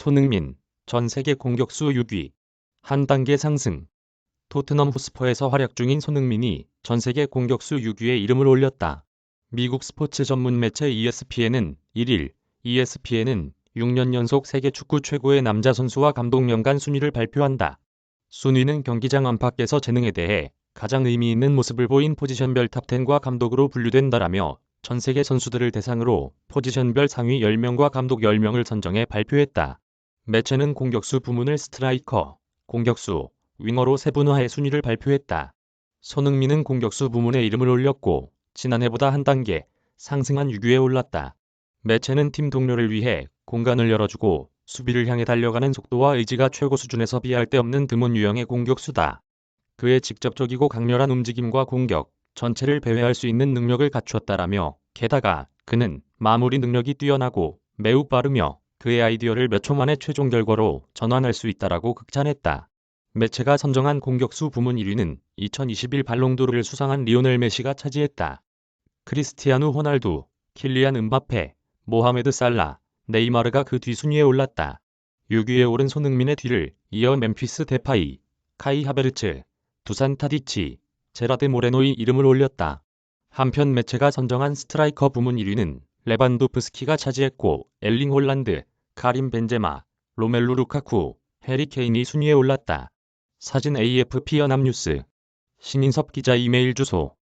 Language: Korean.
손흥민, 전 세계 공격수 6위. 한 단계 상승. 토트넘 후스퍼에서 활약 중인 손흥민이 전 세계 공격수 6위에 이름을 올렸다. 미국 스포츠 전문 매체 ESPN은 1일, ESPN은 6년 연속 세계 축구 최고의 남자 선수와 감독 명간 순위를 발표한다. 순위는 경기장 안팎에서 재능에 대해 가장 의미 있는 모습을 보인 포지션별 탑10과 감독으로 분류된다라며 전 세계 선수들을 대상으로 포지션별 상위 10명과 감독 10명을 선정해 발표했다. 매체는 공격수 부문을 스트라이커, 공격수, 윙어로 세분화해 순위를 발표했다. 손흥민은 공격수 부문에 이름을 올렸고 지난해보다 한 단계 상승한 6위에 올랐다. 매체는 팀 동료를 위해 공간을 열어주고 수비를 향해 달려가는 속도와 의지가 최고 수준에서 비할 데 없는 드문 유형의 공격수다. 그의 직접적이고 강렬한 움직임과 공격 전체를 배회할 수 있는 능력을 갖추었다라며 게다가 그는 마무리 능력이 뛰어나고 매우 빠르며 그의 아이디어를 몇 초 만에 최종 결과로 전환할 수 있다라고 극찬했다. 매체가 선정한 공격수 부문 1위는 2021 발롱도르를 수상한 리오넬 메시가 차지했다. 크리스티아누 호날두, 킬리안 은바페, 모하메드 살라, 네이마르가 그 뒤순위에 올랐다. 6위에 오른 손흥민의 뒤를 이어 멤피스 데파이, 카이 하베르츠, 두산 타디치, 제라드 모레노의 이름을 올렸다. 한편 매체가 선정한 스트라이커 부문 1위는 레반도프스키가 차지했고 엘링 홀란드, 카림 벤제마, 로멜루 루카쿠, 해리 케인이 순위에 올랐다. 사진 AFP 연합뉴스 신인섭 기자 이메일 주소